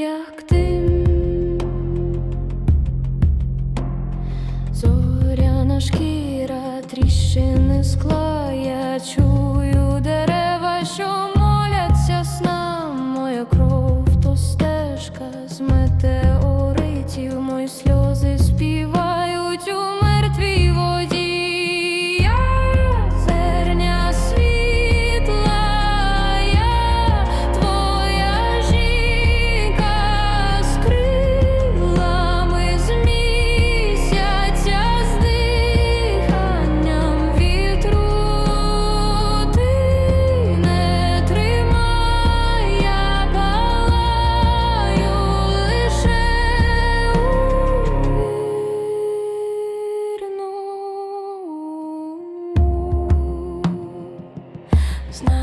як ты, зоря на шкіра тріщини скла я чую. It's not